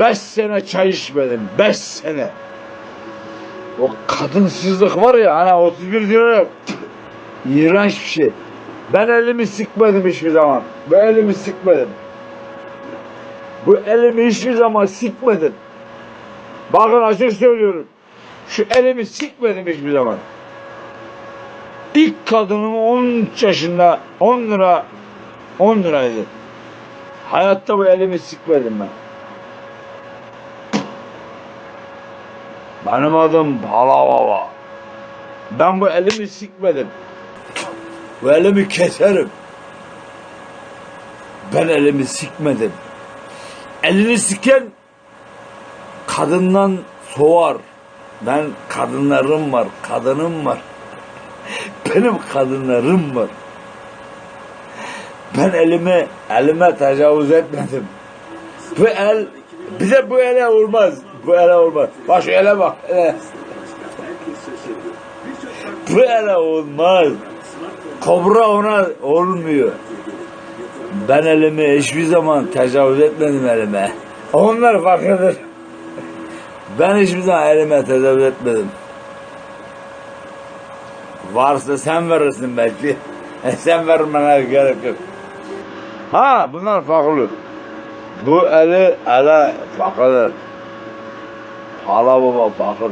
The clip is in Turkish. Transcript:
Beş sene çay içmedim. Beş sene. O kadınsızlık var ya hani 31 diyor ya. İğrenç bir şey. Ben elimi sıkmadım hiçbir zaman. Bu elimi sıkmadım. Bu elimi hiçbir zaman sıkmadım. Bakın açık söylüyorum. Şu elimi sıkmadım hiçbir zaman. İlk kadınım 13 yaşında 10 lira 10 liraydı. Hayatta bu elimi sıkmadım ben. Benim adım Balababa. Ben bu elimi sıkmadım. Bu elimi keserim. Ben elimi sıkmadım. Elini siken kadından soğar. Ben kadınlarım var, kadınım var. Benim kadınlarım var. Ben elime, elime tecavüz etmedim. Bu el, bize bu ele olmaz. Bu ele olmaz. Bak şu ele bak. Ele. Bu ele olmaz. Kobra ona olmuyor. Ben elimi hiçbir zaman tecavüz etmedim elime. Onlar farklıdır. Ben hiçbir zaman elime tecavüz etmedim. Varsa sen verirsin belki. E sen vermene gerek yok. Ha bunlar farklı. Bu eli ele farklıdır. Hala baba farklı.